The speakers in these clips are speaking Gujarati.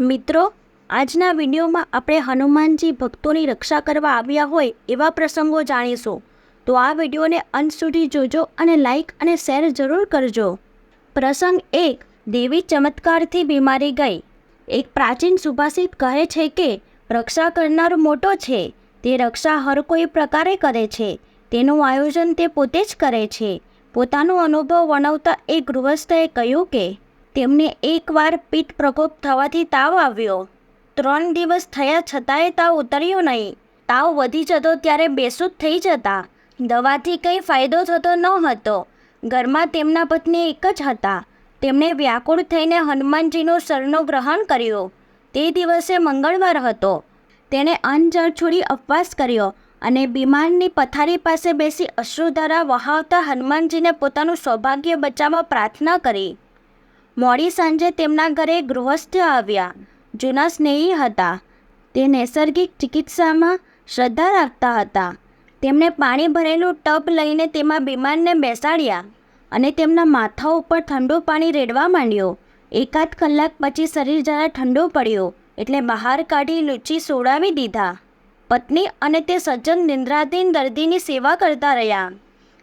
મિત્રો, આજના વિડીયોમાં આપણે હનુમાનજી ભક્તોની રક્ષા કરવા આવ્યા હોય એવા પ્રસંગો જાણીશું. તો આ વિડીયોને અંત સુધી જોજો અને લાઇક અને શેર જરૂર કરજો. પ્રસંગ એક, દેવી ચમત્કારથી બીમારી ગઈ. એક પ્રાચીન સુભાષિત કહે છે કે, રક્ષા કરનાર મોટો છે. તે રક્ષા હર કોઈ પ્રકારે કરે છે. તેનું આયોજન તે પોતે જ કરે છે. પોતાનો અનુભવ વર્ણવતા એ ગૃહસ્થએ કહ્યું કે તેમને એકવાર પીઠ પ્રકોપ થવાથી તાવ આવ્યો. ત્રણ દિવસ થયા છતાંય તાવ ઉતર્યો નહીં. તાવ વધી જતો ત્યારે બેસુદ થઈ જતા. દવાથી કંઈ ફાયદો થતો ન હતો. ઘરમાં તેમના પત્ની એક જ હતા. તેમણે વ્યાકુળ થઈને હનુમાનજીનું સરનો ગ્રહણ કર્યું. તે દિવસે મંગળવાર હતો. તેણે અન્ન છોડી ઉપવાસ કર્યો અને બીમારની પથારી પાસે બેસી અશ્રુધારા વહાવતા હનુમાનજીને પોતાનું સૌભાગ્ય બચાવવા પ્રાર્થના કરી. મોડી સાંજે તેમના ઘરે ગૃહસ્થ આવ્યા. જૂના સ્નેહી હતા. તે નૈસર્ગિક ચિકિત્સામાં શ્રદ્ધા રાખતા હતા. તેમણે પાણી ભરેલું ટબ લઈને તેમાં બીમારને બેસાડ્યા અને તેમના માથા ઉપર ઠંડુ પાણી રેડવા માંડ્યો. એકાદ કલાક પછી શરીર જરા ઠંડુ પડ્યું એટલે બહાર કાઢી લૂચી સોડાવી દીધા. પત્ની અને તે સજ્જન નિંદ્રાધીન દર્દીની સેવા કરતા રહ્યા.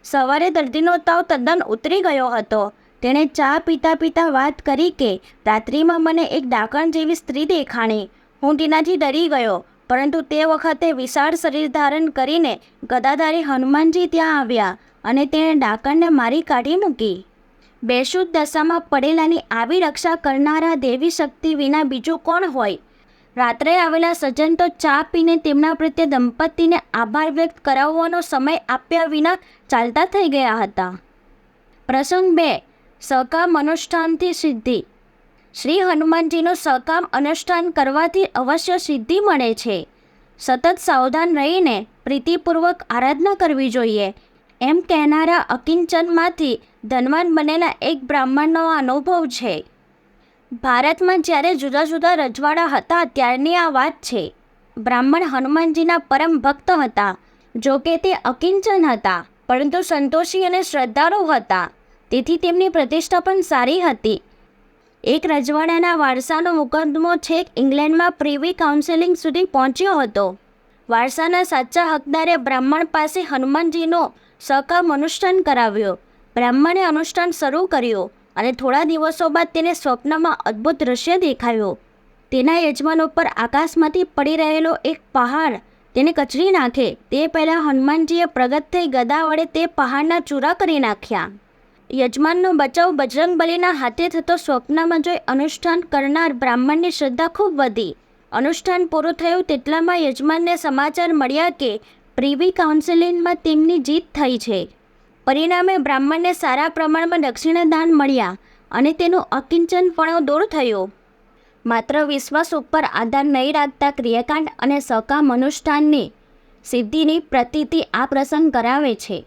સવારે દર્દીનો તાવ તદ્દન ઉતરી ગયો હતો તેણે ચા પીતા પીતા વાત કરી કે, રાત્રિમાં મને એક ડાકણ જેવી સ્ત્રી દેખાણી. હું તેનાથી ડરી ગયો, પરંતુ તે વખતે વિશાળ શરીર ધારણ કરીને ગદાધારી હનુમાનજી ત્યાં આવ્યા અને તેણે ડાકણને મારી કાઢી મૂકી. બેશુદ્ધ દશામાં પડેલાની આવી રક્ષા કરનારા દેવી શક્તિ વિના બીજું કોણ હોય? રાત્રે આવેલા સજ્જન તો ચા પીને તેમના પ્રત્યે દંપતીને આભાર વ્યક્ત કરાવવાનો સમય આપ્યા વિના ચાલતા થઈ ગયા હતા. પ્રસંગ બે. સકામ અનુષ્ઠાનથી સિદ્ધિ. શ્રી હનુમાનજીનું સકામ અનુષ્ઠાન કરવાથી અવશ્ય સિદ્ધિ મળે છે. સતત સાવધાન રહીને પ્રીતિપૂર્વક આરાધના કરવી જોઈએ. એમ કહેનારા અકિંચનમાંથી ધનવાન બનેલા એક બ્રાહ્મણનો અનુભવ છે. ભારતમાં જ્યારે જુદા જુદા રજવાડા હતા ત્યારની આ વાત છે. બ્રાહ્મણ હનુમાનજીના પરમ ભક્ત હતા જો કે તે અકિંચન હતા, પરંતુ સંતોષી અને શ્રદ્ધાળુ હતા. તેથી તેમની પ્રતિષ્ઠા પણ સારી હતી. એક રજવાડાના વારસાનો મુકદ્દમો છેક ઇંગ્લેન્ડમાં પ્રીવી કાઉન્સેલિંગ સુધી પહોંચ્યો હતો. વારસાના સાચા હકદારે બ્રાહ્મણ પાસે હનુમાનજીનો સકામ અનુષ્ઠાન કરાવ્યો. બ્રાહ્મણે અનુષ્ઠાન શરૂ કર્યું અને થોડા દિવસો બાદ તેને સ્વપ્નમાં અદ્ભુત દ્રશ્ય દેખાયો. તેના યજમાન ઉપર આકાશમાંથી પડી રહેલો એક પહાડ તેને કચરી નાખે. તે પહેલાં હનુમાનજીએ પ્રગટ થઈ ગદા વડે તે પહાડના ચૂરા કરી નાખ્યા. યજમાનનો બચાવ બજરંગ બલીના હાથે થતો સ્વપ્નમાં જોઈ અનુષ્ઠાન કરનાર બ્રાહ્મણની શ્રદ્ધા ખૂબ વધી. અનુષ્ઠાન પૂરું થયું તેટલામાં યજમાનને સમાચાર મળ્યા કે પ્રીવી કાઉન્સિલિંગમાં તેમની જીત થઈ છે. પરિણામે બ્રાહ્મણને સારા પ્રમાણમાં દક્ષિણાદાન મળ્યા અને તેનું અકિંચનપણું દૂર થયું. માત્ર વિશ્વાસ ઉપર આધાર નહીં રાખતા ક્રિયાકાંડ અને સકામ અનુષ્ઠાનની સિદ્ધિની પ્રતીતિ આ પ્રસંગ કરાવે છે.